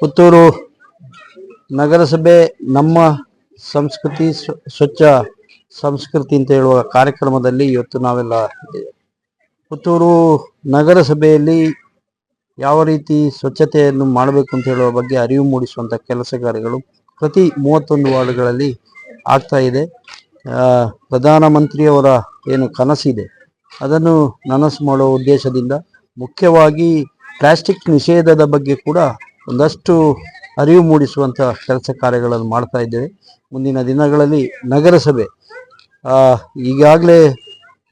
ಪುತ್ತೂರು ನಗರಸಭೆ ನಮ್ಮ ಸಂಸ್ಕೃತಿ ಸ್ವ- ಸ್ವಚ್ಛ ಸಂಸ್ಕೃತಿ ಅಂತ ಹೇಳುವ ಕಾರ್ಯಕ್ರಮದಲ್ಲಿ ಇವತ್ತು ನಾವೆಲ್ಲ. ಪುತ್ತೂರು ನಗರಸಭೆಯಲ್ಲಿ ಯಾವ ರೀತಿ ಸ್ವಚ್ಛತೆಯನ್ನು ಮಾಡಬೇಕು ಅಂತ ಹೇಳುವ ಬಗ್ಗೆ ಅರಿವು ಮೂಡಿಸುವಂಥ ಕೆಲಸ ಕಾರ್ಯಗಳು ಪ್ರತಿ ಮೂವತ್ತೊಂದು ವಾರ್ಡ್ಗಳಲ್ಲಿ ಆಗ್ತಾ ಇದೆ ಪ್ರಧಾನಮಂತ್ರಿಯವರ ಏನು ಕನಸಿದೆ, ಅದನ್ನು ನನಸು ಮಾಡುವ ಉದ್ದೇಶದಿಂದ ಮುಖ್ಯವಾಗಿ ಪ್ಲಾಸ್ಟಿಕ್ ನಿಷೇಧದ ಬಗ್ಗೆ ಕೂಡ ಒಂದಷ್ಟು ಅರಿವು ಮೂಡಿಸುವಂಥ ಕೆಲಸ ಕಾರ್ಯಗಳನ್ನು ಮಾಡ್ತಾ ಇದ್ದೇವೆ. ಮುಂದಿನ ದಿನಗಳಲ್ಲಿ ನಗರಸಭೆ ಈಗಾಗಲೇ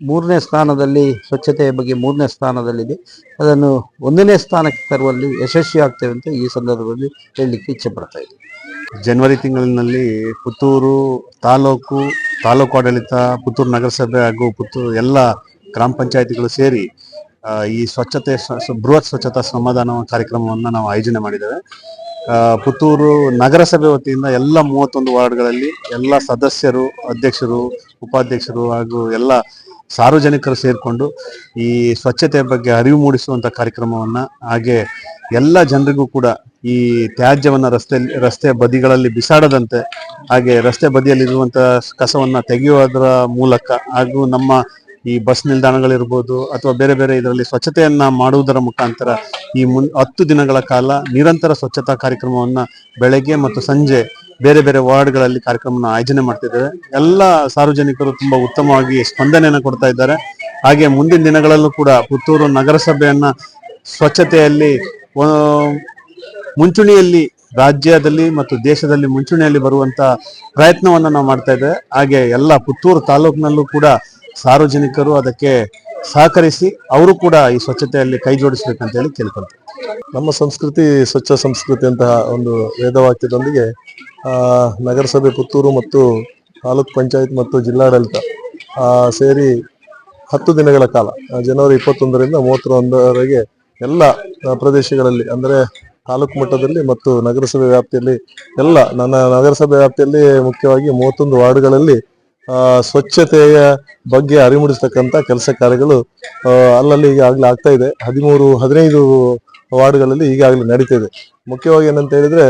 ಮೂರನೇ ಸ್ಥಾನದಲ್ಲಿ, ಸ್ವಚ್ಛತೆಯ ಬಗ್ಗೆ ಮೂರನೇ ಸ್ಥಾನದಲ್ಲಿದೆ. ಅದನ್ನು ಒಂದನೇ ಸ್ಥಾನಕ್ಕೆ ತರುವಲ್ಲಿ ಯಶಸ್ವಿ ಆಗ್ತೇವೆ ಅಂತ ಈ ಸಂದರ್ಭದಲ್ಲಿ ಹೇಳಲಿಕ್ಕೆ ಇಚ್ಛೆ ಪಡ್ತಾ ಜನವರಿ ತಿಂಗಳಿನಲ್ಲಿ ಪುತ್ತೂರು ತಾಲೂಕು ತಾಲೂಕು ಆಡಳಿತ, ಪುತ್ತೂರು ನಗರಸಭೆ ಹಾಗೂ ಪುತ್ತೂರು ಎಲ್ಲ ಗ್ರಾಮ ಪಂಚಾಯತಿಗಳು ಸೇರಿ ಈ ಸ್ವಚ್ಛತೆ ಬೃಹತ್ ಸ್ವಚ್ಛತಾ ಸಮಾಧಾನ ಕಾರ್ಯಕ್ರಮವನ್ನು ನಾವು ಆಯೋಜನೆ ಮಾಡಿದ್ದೇವೆ. ಪುತ್ತೂರು ನಗರಸಭೆ ವತಿಯಿಂದ ಎಲ್ಲ ಮೂವತ್ತೊಂದು ವಾರ್ಡ್ಗಳಲ್ಲಿ ಎಲ್ಲ ಸದಸ್ಯರು, ಅಧ್ಯಕ್ಷರು, ಉಪಾಧ್ಯಕ್ಷರು ಹಾಗೂ ಎಲ್ಲ ಸಾರ್ವಜನಿಕರು ಸೇರಿಕೊಂಡು ಈ ಸ್ವಚ್ಛತೆ ಬಗ್ಗೆ ಅರಿವು ಮೂಡಿಸುವಂತ ಕಾರ್ಯಕ್ರಮವನ್ನ ಹಾಗೆ ಎಲ್ಲ ಜನರಿಗೂ ಕೂಡ ಈ ತ್ಯಾಜ್ಯವನ್ನ ರಸ್ತೆಯಲ್ಲಿ ರಸ್ತೆ ಬದಿಗಳಲ್ಲಿ ಬಿಸಾಡದಂತೆ ಹಾಗೆ ರಸ್ತೆ ಬದಿಯಲ್ಲಿರುವಂಥ ಕಸವನ್ನ ತೆಗೆಯುವುದರ ಮೂಲಕ ಹಾಗೂ ನಮ್ಮ ಈ ಬಸ್ ನಿಲ್ದಾಣಗಳಿರ್ಬೋದು ಅಥವಾ ಬೇರೆ ಬೇರೆ ಇದರಲ್ಲಿ ಸ್ವಚ್ಛತೆಯನ್ನ ಮಾಡುವುದರ ಮುಖಾಂತರ ಈ ಮುನ್ ಹತ್ತು ದಿನಗಳ ಕಾಲ ನಿರಂತರ ಸ್ವಚ್ಛತಾ ಕಾರ್ಯಕ್ರಮವನ್ನ ಬೆಳಗ್ಗೆ ಮತ್ತು ಸಂಜೆ ಬೇರೆ ಬೇರೆ ವಾರ್ಡ್ಗಳಲ್ಲಿ ಕಾರ್ಯಕ್ರಮನ ಆಯೋಜನೆ ಮಾಡ್ತಿದ್ದೇವೆ ಎಲ್ಲ ಸಾರ್ವಜನಿಕರು ತುಂಬಾ ಉತ್ತಮವಾಗಿ ಸ್ಪಂದನೆಯನ್ನು ಕೊಡ್ತಾ ಇದ್ದಾರೆ. ಹಾಗೆ ಮುಂದಿನ ದಿನಗಳಲ್ಲೂ ಕೂಡ ಪುತ್ತೂರು ನಗರಸಭೆಯನ್ನ ಸ್ವಚ್ಛತೆಯಲ್ಲಿ ಮುಂಚೂಣಿಯಲ್ಲಿ, ರಾಜ್ಯದಲ್ಲಿ ಮತ್ತು ದೇಶದಲ್ಲಿ ಮುಂಚೂಣಿಯಲ್ಲಿ ಬರುವಂತ ಪ್ರಯತ್ನವನ್ನ ನಾವು ಮಾಡ್ತಾ ಇದ್ದೇವೆ. ಹಾಗೆ ಎಲ್ಲ ಪುತ್ತೂರು ತಾಲೂಕಿನಲ್ಲೂ ಕೂಡ ಸಾರ್ವಜನಿಕರು ಅದಕ್ಕೆ ಸಹಕರಿಸಿ ಅವರು ಕೂಡ ಈ ಸ್ವಚ್ಛತೆಯಲ್ಲಿ ಕೈ ಜೋಡಿಸಬೇಕಂತ ಹೇಳಿ ಕೇಳ್ಕೊಳ್ತಾರೆ ನಮ್ಮ ಸಂಸ್ಕೃತಿ, ಸ್ವಚ್ಛ ಸಂಸ್ಕೃತಿ ಅಂತಹ ಒಂದು ವೇದವಾಕ್ಯದೊಂದಿಗೆ ನಗರಸಭೆ ಪುತ್ತೂರು ಮತ್ತು ತಾಲೂಕ್ ಪಂಚಾಯತ್ ಮತ್ತು ಜಿಲ್ಲಾಡಳಿತ ಸೇರಿ ಹತ್ತು ದಿನಗಳ ಕಾಲ ಜನವರಿ ಇಪ್ಪತ್ತೊಂದರಿಂದ ಮೂವತ್ತೊಂದರವರೆಗೆ ಎಲ್ಲ ಪ್ರದೇಶಗಳಲ್ಲಿ, ಅಂದರೆ ತಾಲೂಕು ಮಟ್ಟದಲ್ಲಿ ಮತ್ತು ನಗರಸಭೆ ವ್ಯಾಪ್ತಿಯಲ್ಲಿ ಎಲ್ಲ, ನನ್ನ ನಗರಸಭೆ ವ್ಯಾಪ್ತಿಯಲ್ಲಿ ಮುಖ್ಯವಾಗಿ ಮೂವತ್ತೊಂದು ವಾರ್ಡ್ಗಳಲ್ಲಿ ಸ್ವಚ್ಛತೆಯ ಬಗ್ಗೆ ಅರಿವು ಮೂಡಿಸ್ತಕ್ಕಂಥ ಕೆಲಸ ಕಾರ್ಯಗಳು ಅಲ್ಲಲ್ಲಿ ಈಗಾಗಲೇ ಆಗ್ತಾ ಇದೆ. ಹದಿಮೂರು, ಹದಿನೈದು ವಾರ್ಡ್ಗಳಲ್ಲಿ ಈಗಾಗಲೇ ನಡೀತಾ ಇದೆ. ಮುಖ್ಯವಾಗಿ ಏನಂತ ಹೇಳಿದ್ರೆ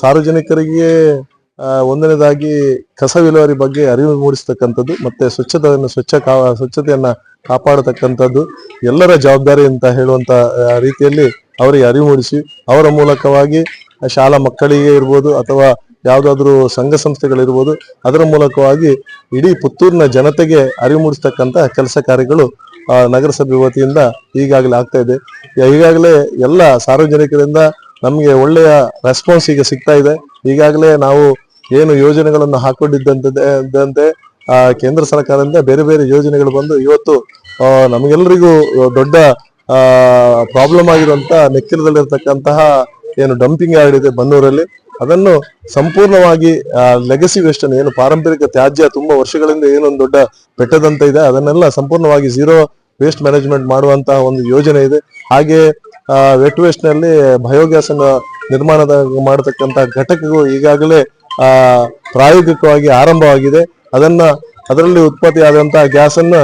ಸಾರ್ವಜನಿಕರಿಗೆ ಒಂದನೇದಾಗಿ ಕಸ ವಿಲೇವಾರಿ ಬಗ್ಗೆ ಅರಿವು ಮೂಡಿಸ್ತಕ್ಕಂಥದ್ದು, ಮತ್ತೆ ಸ್ವಚ್ಛತೆಯನ್ನು ಸ್ವಚ್ಛ ಕಾ, ಸ್ವಚ್ಛತೆಯನ್ನ ಕಾಪಾಡತಕ್ಕಂಥದ್ದು, ಎಲ್ಲರ ಜವಾಬ್ದಾರಿ ಅಂತ ಹೇಳುವಂತ ರೀತಿಯಲ್ಲಿ ಅವರಿಗೆ ಅರಿವು ಮೂಡಿಸಿ, ಅವರ ಮೂಲಕವಾಗಿ ಶಾಲಾ ಮಕ್ಕಳಿಗೆ ಇರ್ಬೋದು ಅಥವಾ ಯಾವ್ದಾದ್ರು ಸಂಘ ಸಂಸ್ಥೆಗಳಿರ್ಬೋದು, ಅದರ ಮೂಲಕವಾಗಿ ಇಡೀ ಪುತ್ತೂರಿನ ಜನತೆಗೆ ಅರಿವು ಮೂಡಿಸ್ತಕ್ಕಂಥ ಕೆಲಸ ಕಾರ್ಯಗಳು ನಗರಸಭೆ ವತಿಯಿಂದ ಈಗಾಗಲೇ ಆಗ್ತಾ ಇದೆ. ಈಗಾಗಲೇ ಎಲ್ಲ ಸಾರ್ವಜನಿಕರಿಂದ ನಮಗೆ ಒಳ್ಳೆಯ ರೆಸ್ಪಾನ್ಸ್ ಈಗ ಸಿಗ್ತಾ ಇದೆ. ಈಗಾಗಲೇ ನಾವು ಏನು ಯೋಜನೆಗಳನ್ನು ಹಾಕೊಂಡಿದ್ದಂತೆ ಕೇಂದ್ರ ಸರ್ಕಾರದಿಂದ ಬೇರೆ ಬೇರೆ ಯೋಜನೆಗಳು ಬಂದು ಇವತ್ತು ನಮಗೆಲ್ಲರಿಗೂ ದೊಡ್ಡ ಪ್ರಾಬ್ಲಮ್ ಆಗಿರುವಂತಹ ನೆಕ್ಕಿರದಲ್ಲಿರ್ತಕ್ಕಂತಹ ಏನು ಡಂಪಿಂಗ್ ಯಾರ್ಡ್ ಇದೆ ಬನ್ನೂರಲ್ಲಿ. ಅದನ್ನು ಸಂಪೂರ್ಣವಾಗಿ ಲೆಗಸಿ ವೇಸ್ಟ್ ಅನ್ನು ಏನು ಪಾರಂಪರಿಕ ತ್ಯಾಜ್ಯ ತುಂಬಾ ವರ್ಷಗಳಿಂದ ಏನೊಂದು ದೊಡ್ಡ ಬೆಟ್ಟದಂತ ಇದೆ, ಅದನ್ನೆಲ್ಲ ಸಂಪೂರ್ಣವಾಗಿ ಝೀರೋ ವೇಸ್ಟ್ ಮ್ಯಾನೇಜ್ಮೆಂಟ್ ಮಾಡುವಂತಹ ಒಂದು ಯೋಜನೆ ಇದೆ. ಹಾಗೆ ವೆಟ್ ವೇಸ್ಟ್ನಲ್ಲಿ ಬಯೋಗ್ಯಾಸ್ ಅನ್ನು ನಿರ್ಮಾಣದ ಮಾಡತಕ್ಕಂತ ಘಟಕವು ಈಗಾಗಲೇ, ಆ, ಪ್ರಾಯೋಗಿಕವಾಗಿ ಆರಂಭವಾಗಿದೆ. ಅದನ್ನ, ಅದರಲ್ಲಿ ಉತ್ಪತ್ತಿ ಆದಂತಹ ಗ್ಯಾಸ್ ಅನ್ನ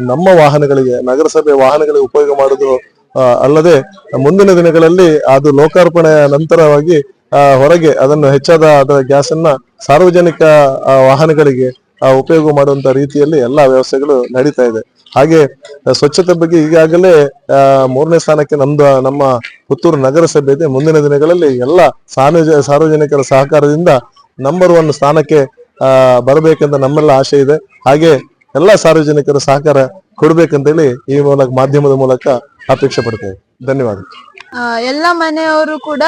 ನಮ್ಮ ವಾಹನಗಳಿಗೆ, ನಗರಸಭೆ ವಾಹನಗಳಿಗೆ ಉಪಯೋಗ ಮಾಡುದು ಅಲ್ಲದೆ ಮುಂದಿನ ದಿನಗಳಲ್ಲಿ ಅದು ಲೋಕಾರ್ಪಣೆಯ ನಂತರವಾಗಿ ಹೊರಗೆ ಅದನ್ನು ಹೆಚ್ಚಾದ ಅದರ ಗ್ಯಾಸ್ ಅನ್ನ ಸಾರ್ವಜನಿಕ ವಾಹನಗಳಿಗೆ ಉಪಯೋಗ ಮಾಡುವಂತ ರೀತಿಯಲ್ಲಿ ಎಲ್ಲಾ ವ್ಯವಸ್ಥೆಗಳು ನಡೀತಾ ಇದೆ. ಹಾಗೆ ಸ್ವಚ್ಛತೆ ಬಗ್ಗೆ ಈಗಾಗಲೇ ಮೂರನೇ ಸ್ಥಾನಕ್ಕೆ ನಮ್ದು, ನಮ್ಮ ಪುತ್ತೂರು ನಗರಸಭೆ ಇದೆ ಮುಂದಿನ ದಿನಗಳಲ್ಲಿ ಎಲ್ಲ ಸಾರ್ವಜ, ಸಾರ್ವಜನಿಕರ ಸಹಕಾರದಿಂದ ನಂಬರ್ ಒನ್ ಸ್ಥಾನಕ್ಕೆ ಬರಬೇಕಂತ ನಮ್ಮೆಲ್ಲ ಆಶೆ ಇದೆ. ಹಾಗೆ ಎಲ್ಲ ಸಾರ್ವಜನಿಕರ ಸಹಕಾರ ಕೊಡ್ಬೇಕಂತೇಳಿ ಈ ಮೂಲಕ, ಮಾಧ್ಯಮದ ಮೂಲಕ ಅಪೇಕ್ಷೆ ಪಡ್ತೇವೆ. ಧನ್ಯವಾದ ಎಲ್ಲ ಮನೆಯವರು ಕೂಡ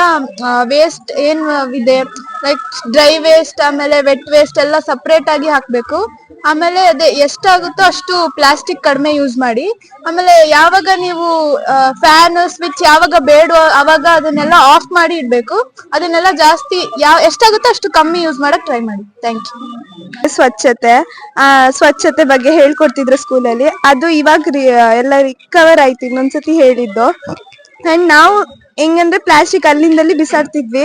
ವೇಸ್ಟ್ ಏನ್ ಇದೆ ಲೈಕ್ ಡ್ರೈ ವೇಸ್ಟ್ ಆಮೇಲೆ ವೆಟ್ ವೇಸ್ಟ್ ಎಲ್ಲ ಸಪ್ರೇಟ್ ಆಗಿ ಹಾಕ್ಬೇಕು. ಆಮೇಲೆ ಅದೇ ಎಷ್ಟಾಗುತ್ತೋ ಅಷ್ಟು ಪ್ಲಾಸ್ಟಿಕ್ ಕಡಿಮೆ ಯೂಸ್ ಮಾಡಿ. ಆಮೇಲೆ ಯಾವಾಗ ನೀವು ಫ್ಯಾನ್ ಸ್ವಿಚ್ ಯಾವಾಗ ಬೇಡ ಅವಾಗ ಅದನ್ನೆಲ್ಲ ಆಫ್ ಮಾಡಿ ಇಡ್ಬೇಕು. ಅದನ್ನೆಲ್ಲ ಜಾಸ್ತಿ ಯಾವ ಎಷ್ಟಾಗುತ್ತೋ ಅಷ್ಟು ಕಮ್ಮಿ ಯೂಸ್ ಮಾಡಕ್ ಟ್ರೈ ಮಾಡಿ. ಥ್ಯಾಂಕ್ ಯು ಸ್ವಚ್ಛತೆ ಸ್ವಚ್ಛತೆ ಬಗ್ಗೆ ಹೇಳ್ಕೊಡ್ತಿದ್ರು ಸ್ಕೂಲಲ್ಲಿ ಅದು ಇವಾಗ ಎಲ್ಲ ರಿಕವರ್ ಆಯ್ತು, ಇನ್ನೊಂದ್ಸತಿ ಹೇಳಿದ್ದು. ಅಂಡ್ ನಾವು ಹೆಂಗಂದ್ರೆ ಪ್ಲಾಸ್ಟಿಕ್ ಅಲ್ಲಿಂದಲ್ಲಿ ಬಿಸಾಡ್ತಿದ್ವಿ.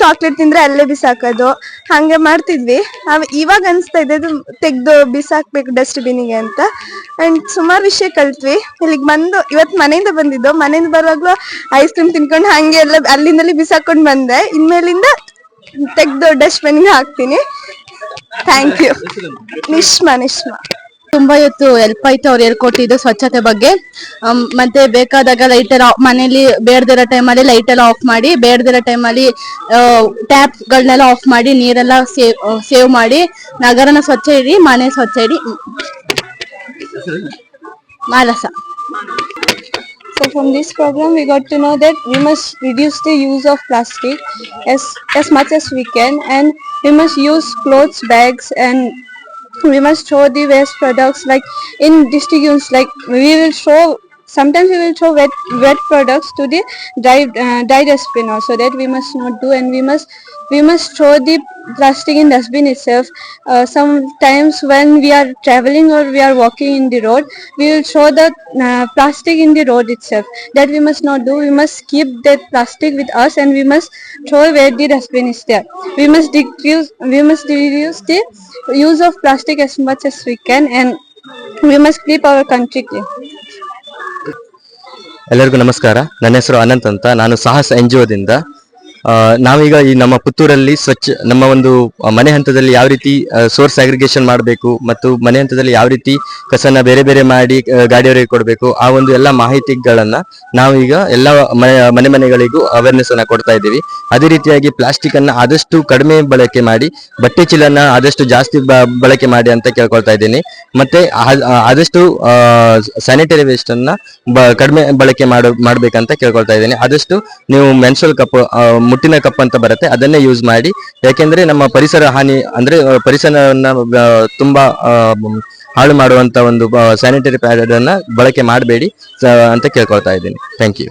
ಚಾಕ್ಲೇಟ್ ತಿಂದ್ರೆ ಅಲ್ಲೇ ಬಿಸಾಕೋದು. ಹಂಗೆ ಮಾಡ್ತಿದ್ವಿ. ಅವ್ ಇವಾಗ ಅನಿಸ್ತಾ ಇದೆ ಅದು ತೆಗ್ದು ಬಿಸಾಕ್ಬೇಕು ಡಸ್ಟ್ಬಿನ್ಗೆ ಅಂತ. ಅಂಡ್ ಸುಮಾರು ವಿಷಯ ಕಲ್ತ್ವಿ. ಇಲ್ಲಿಗೆ ಬಂದು ಇವತ್ತು ಮನೆಯಿಂದ ಬಂದಿದ್ದು. ಮನೆಯಿಂದ ಬರುವಾಗ್ಲೂ ಐಸ್ ಕ್ರೀಮ್ ತಿನ್ಕೊಂಡು ಹಂಗೆ ಎಲ್ಲ ಅಲ್ಲಿಂದಲ್ಲಿ ಬಿಸಾಕೊಂಡ್ ಬಂದೆ. ಇನ್ಮೇಲಿಂದ ತೆಗ್ದು ಡಸ್ಟ್ಬಿನ್ಗೆ ಹಾಕ್ತೀನಿ. ಥ್ಯಾಂಕ್ ಯು ನಿಶ್ಮಾ ನಿಶ್ಮಾ ತುಂಬಾ ಇವತ್ತು ಹೆಲ್ಪ್ ಆಯ್ತು ಅವ್ರು ಹೇಳ್ಕೊಟ್ಟಿದ್ದು ಸ್ವಚ್ಛತೆ ಬಗ್ಗೆ. ಮತ್ತೆ ಬೇಕಾದಾಗ ಲೈಟ್ ಎಲ್ಲ ಮನೇಲಿ ಬೇಡದಿರೋ ಟೈಮಲ್ಲಿ ಲೈಟ್ ಎಲ್ಲ ಆಫ್ ಮಾಡಿ ಬೇಡದಿರೋ ಟೈಮಲ್ಲಿ ಟ್ಯಾಪ್ ಗಳನ್ನೆಲ್ಲ ಆಫ್ ಮಾಡಿ ನೀರೆಲ್ಲ ಸೇವ್ ಸೇವ್ ಮಾಡಿ ನಗರನ ಸ್ವಚ್ಛ ಇಡಿ ಮನೆ ಸ್ವಚ್ಛ ಇಡಿ. ಮಾಲಸ. So from this program, we got to know that we must reduce the use of plastic as as much as we can, and we must use clothes bags, and we must show the waste products like in districts. Like we will show Sometimes we will throw wet wet products to the dry uh, dry dustbin also. That we must not do, and we must we must throw the plastic in dustbin itself. Uh, sometimes when we are traveling or we are walking in the road, we will throw the uh, plastic in the road itself. That we must not do. We must keep that plastic with us and we must throw where the dustbin is there. We must decrease, we must reduce the use of plastic as much as we can and we must keep our country clean. ಎಲ್ಲರಿಗೂ ನಮಸ್ಕಾರ ನನ್ನ ಹೆಸರು ಅನಂತ್ ಅಂತ ನಾನು ಸಾಹಸ N G ಒದಿಂದ ನಾವೀಗ ಈ ನಮ್ಮ ಪುತ್ತೂರಲ್ಲಿ ಸ್ವಚ್ಛ, ನಮ್ಮ ಒಂದು ಮನೆ ಹಂತದಲ್ಲಿ ಯಾವ ರೀತಿ ಸೋರ್ಸ್ ಅಗ್ರಿಗೇಷನ್ ಮಾಡಬೇಕು ಮತ್ತು ಮನೆ ಹಂತದಲ್ಲಿ ಯಾವ ರೀತಿ ಕಸನ ಬೇರೆ ಬೇರೆ ಮಾಡಿ ಗಾಡಿಯವರಿಗೆ ಕೊಡಬೇಕು, ಆ ಒಂದು ಎಲ್ಲ ಮಾಹಿತಿಗಳನ್ನ ನಾವೀಗ ಎಲ್ಲ ಮನೆ ಮನೆ ಮನೆಗಳಿಗೂ ಅವೇರ್ನೆಸ್ ಅನ್ನ ಕೊಡ್ತಾ ಇದ್ದೀವಿ. ಅದೇ ರೀತಿಯಾಗಿ ಪ್ಲಾಸ್ಟಿಕ್ ಅನ್ನ ಆದಷ್ಟು ಕಡಿಮೆ ಬಳಕೆ ಮಾಡಿ, ಬಟ್ಟೆ ಚೀಲನ್ನ ಆದಷ್ಟು ಜಾಸ್ತಿ ಬಳಕೆ ಮಾಡಿ ಅಂತ ಕೇಳ್ಕೊಳ್ತಾ ಇದ್ದೀನಿ. ಮತ್ತೆ ಆದಷ್ಟು ಸ್ಯಾನಿಟರಿ ವೇಸ್ಟ್ ಅನ್ನ ಕಡಿಮೆ ಬಳಕೆ ಮಾಡ, ಮಾಡ್ಬೇಕಂತ ಕೇಳ್ಕೊಳ್ತಾ ಇದ್ದೀನಿ. ಆದಷ್ಟು ನೀವು ಮೆನ್ಸಲ್ ಕಪ್ ಮುಟ್ಟಿನ ಕಪ್ ಅಂತ ಬರುತ್ತೆ, ಅದನ್ನೇ ಯೂಸ್ ಮಾಡಿ, ಯಾಕೆಂದ್ರೆ ನಮ್ಮ ಪರಿಸರ ಹಾನಿ, ಅಂದ್ರೆ ಪರಿಸರವನ್ನ ತುಂಬಾ ಹಾಳು ಮಾಡುವಂತ ಒಂದು ಸ್ಯಾನಿಟರಿ ಪ್ಯಾಡ್ ಅನ್ನ ಬಳಕೆ ಮಾಡಬೇಡಿ ಅಂತ ಕೇಳ್ಕೊಳ್ತಾ ಇದ್ದೀನಿ. Thank you